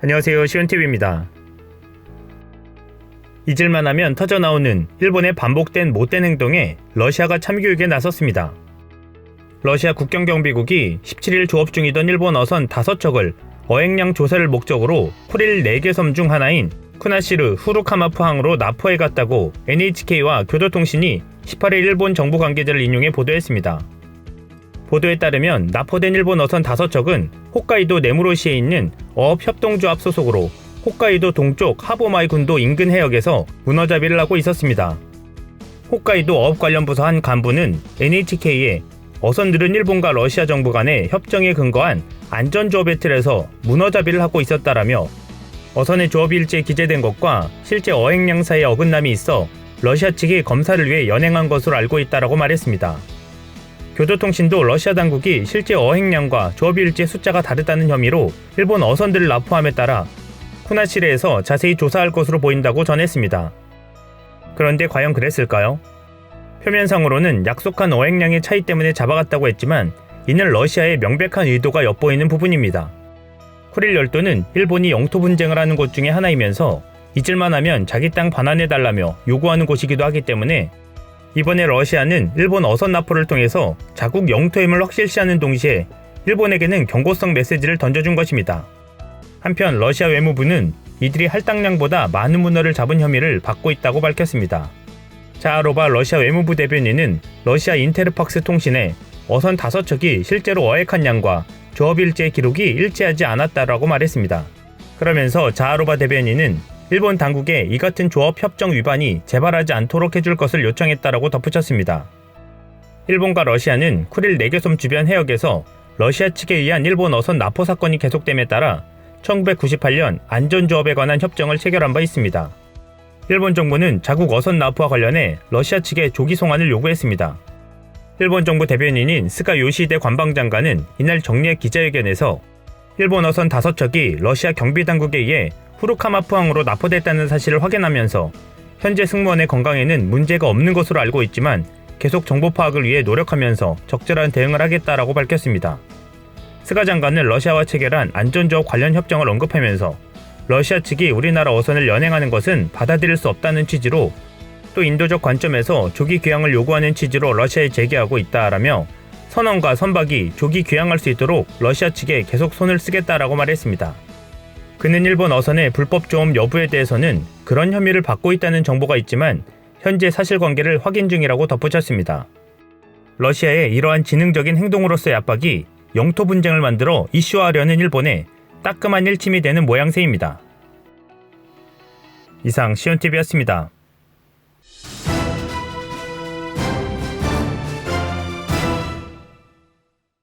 안녕하세요. 시온TV입니다. 잊을만 하면 터져나오는 일본의 반복된 못된 행동에 러시아가 참교육에 나섰습니다. 러시아 국경경비국이 17일 조업 중이던 일본 어선 5척을 어획량 조사를 목적으로 쿠릴 4개 섬 중 하나인 쿠나시르 후루카마프 항으로 납포해 갔다고 NHK와 교도통신이 18일 일본 정부 관계자를 인용해 보도했습니다. 보도에 따르면 납포된 일본 어선 5척은 홋카이도 네무로시에 있는 어업협동조합 소속으로 홋카이도 동쪽 하보마이 군도 인근 해역에서 문어잡이를 하고 있었습니다. 홋카이도 어업 관련 부서 한 간부는 NHK에 어선들은 일본과 러시아 정부 간의 협정에 근거한 안전조업의 틀에서 문어잡이를 하고 있었다라며 어선의 조업 일지에 기재된 것과 실제 어획량 사이에 어긋남이 있어 러시아 측이 검사를 위해 연행한 것으로 알고 있다라고 말했습니다. 교도통신도 러시아 당국이 실제 어획량과 조업 일지의 숫자가 다르다는 혐의로 일본 어선들을 납포함에 따라 쿠나시레에서 자세히 조사할 것으로 보인다고 전했습니다. 그런데 과연 그랬을까요? 표면상으로는 약속한 어획량의 차이 때문에 잡아갔다고 했지만 이는 러시아의 명백한 의도가 엿보이는 부분입니다. 쿠릴 열도는 일본이 영토 분쟁을 하는 곳 중에 하나이면서 잊을만 하면 자기 땅 반환해달라며 요구하는 곳이기도 하기 때문에 이번에 러시아는 일본 어선 납포를 통해서 자국 영토임을 확실시하는 동시에 일본에게는 경고성 메시지를 던져준 것입니다. 한편 러시아 외무부는 이들이 할당량보다 많은 문어를 잡은 혐의를 받고 있다고 밝혔습니다. 자하로바 러시아 외무부 대변인은 러시아 인테르팍스 통신에 어선 5척이 실제로 어획한 양과 조업 일지의 기록이 일치하지 않았다라고 말했습니다. 그러면서 자하로바 대변인은 일본 당국에 이 같은 조업 협정 위반이 재발하지 않도록 해줄 것을 요청했다라고 덧붙였습니다. 일본과 러시아는 쿠릴 4개 섬 주변 해역에서 러시아 측에 의한 일본 어선 납포 사건이 계속됨에 따라 1998년 안전조업에 관한 협정을 체결한 바 있습니다. 일본 정부는 자국 어선 납포와 관련해 러시아 측에 조기 송환을 요구했습니다. 일본 정부 대변인인 스가 요시히데 관방장관은 이날 정리의 기자회견에서 일본 어선 5척이 러시아 경비당국에 의해 후루카마프항으로 납포됐다는 사실을 확인하면서 현재 승무원의 건강에는 문제가 없는 것으로 알고 있지만 계속 정보 파악을 위해 노력하면서 적절한 대응을 하겠다라고 밝혔습니다. 스가 장관은 러시아와 체결한 안전조업 관련 협정을 언급하면서 러시아 측이 우리나라 어선을 연행하는 것은 받아들일 수 없다는 취지로 또 인도적 관점에서 조기 귀향을 요구하는 취지로 러시아에 제기하고 있다라며 선원과 선박이 조기 귀향할 수 있도록 러시아 측에 계속 손을 쓰겠다라고 말했습니다. 그는 일본 어선의 불법 조업 여부에 대해서는 그런 혐의를 받고 있다는 정보가 있지만 현재 사실관계를 확인 중이라고 덧붙였습니다. 러시아의 이러한 지능적인 행동으로서의 압박이 영토 분쟁을 만들어 이슈화하려는 일본에 따끔한 일침이 되는 모양새입니다. 이상 시온TV였습니다.